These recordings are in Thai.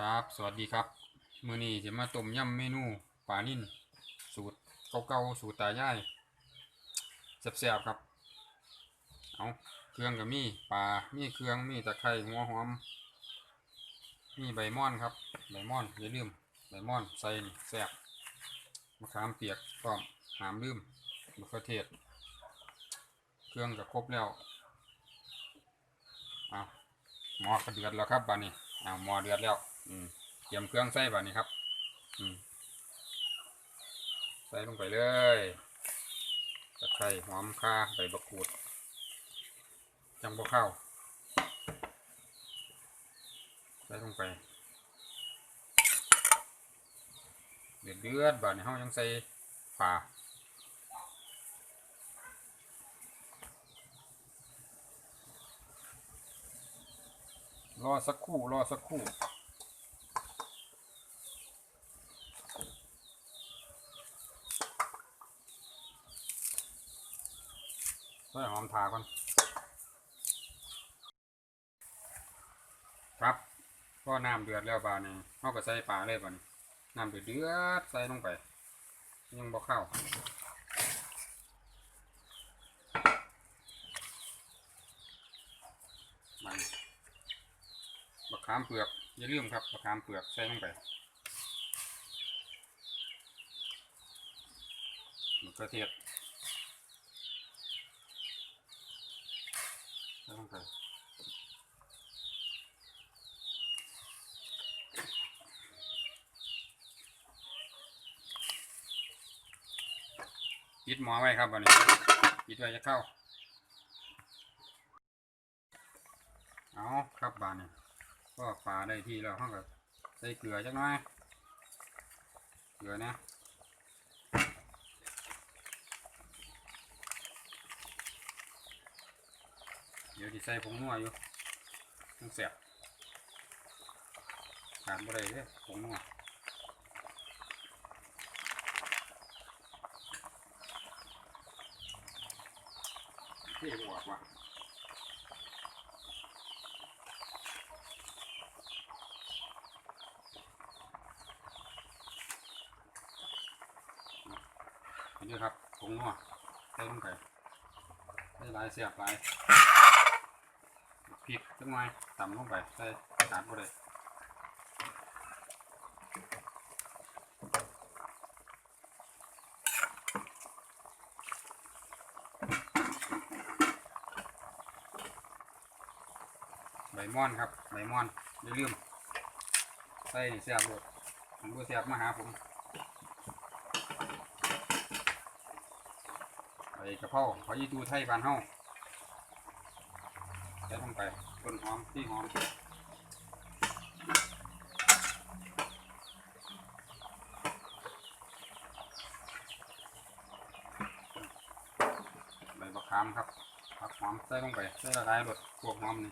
ครับ สวัสดีครับมื้อนี้จะมาต้มยำเมนูปลานิ่นสูตรเก่าๆสูตรตายายแซ่บๆครับ เอาเครื่องก็มีปลา มีเครื่องมีตะไคร้หัวหอม มีใบม่อนครับ ใบม่อนอย่าลืมใบม่อนใส่แซ่บมะขามเปียกพร้อมหามลืมมะเขือเทศ เครื่องก็ครบแล้วเอาหม้อก็เดือดแล้วครับบานนี้เอาหม้อเดือดแล้ว อืมเตรียมเครื่องใส่บานี้ครับ อืมใส่ลงไปเลยตะไคร้หอมข่าใบบักกูด จังบ่เข้าใส่ลงไป เดือดเดือดบาดนี้เฮายังใส่ปลารอสักครู่รอสักคู่รู่ ใส่ หอมทาก่อนครับก็น้ำเดือดแล้วบานี้เราก็ใส่ปลาเลยบานี้น้ำเดือดเดือดใส่ลงไป ยังบ่เข้ามันบักขามเปลือกอย่าลืมครับบักขามเปลือกใส่ลงไปมะเขือเทศ ใส่ลงไปปิดหมอไว้ครับวันนี้ปิดไว้จะเข้า เอาครับบานนี้ก็ปลาได้ที่แล้วห้องก็ใส่เกลือจักหน่อย เกลือนะ เดี๋ยวที่ใส่ผงนัวอยู่ต้องเสียบขาดบ่ได้เด้อผงนัวเท่บวกว่ะอันนี้ครับผงนัวใส่ลงไปใส่หลายเสียบหลาย พริกจังไงต่ำลงไปใส่ขาดบ่ได้ใบม่อนครับใบม่อนอย่าลืมใส่เสียบเลยผมก็เสียบมาหาผมใบกระเพราขอยีตูไทยบ้านเฮาใส่ลง ไปต้นหอมที่หอมใบบักขามครับผักหอมใส่ลงไปใส่ละลายรสพวกหอมนี่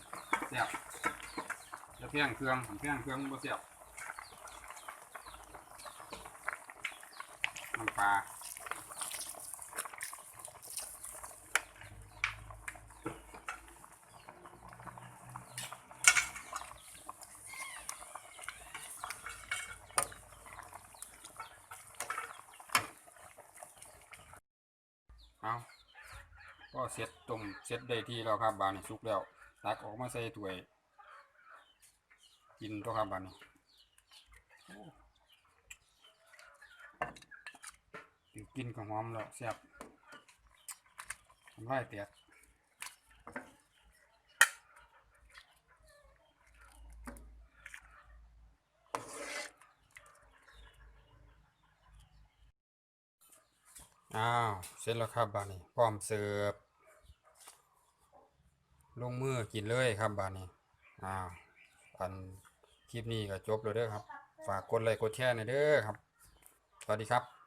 เสียบจะเพียงเครื่องผมเพียงเครื่องบ่เสียบน้ำปลา เอาก็เสร็จต้มเสร็จได้ที่แล้วครับบานนี้สุกแล้วตักออกมาใส่ถ้วย กินตัวครับบานนี้โอ้ถือกินกับหอมแล้วแซ่บทำไรเตียก อ้าว เสร็จแล้วครับบานนี้พร้อมเสิร์ฟลงมือกินเลยครับบานนี้อ้าวอันคลิปนี้ก็จบเลยเด้อครับ ฝากกดไลค์กดแชร์หน่อยเด้อครับ สวัสดีครับ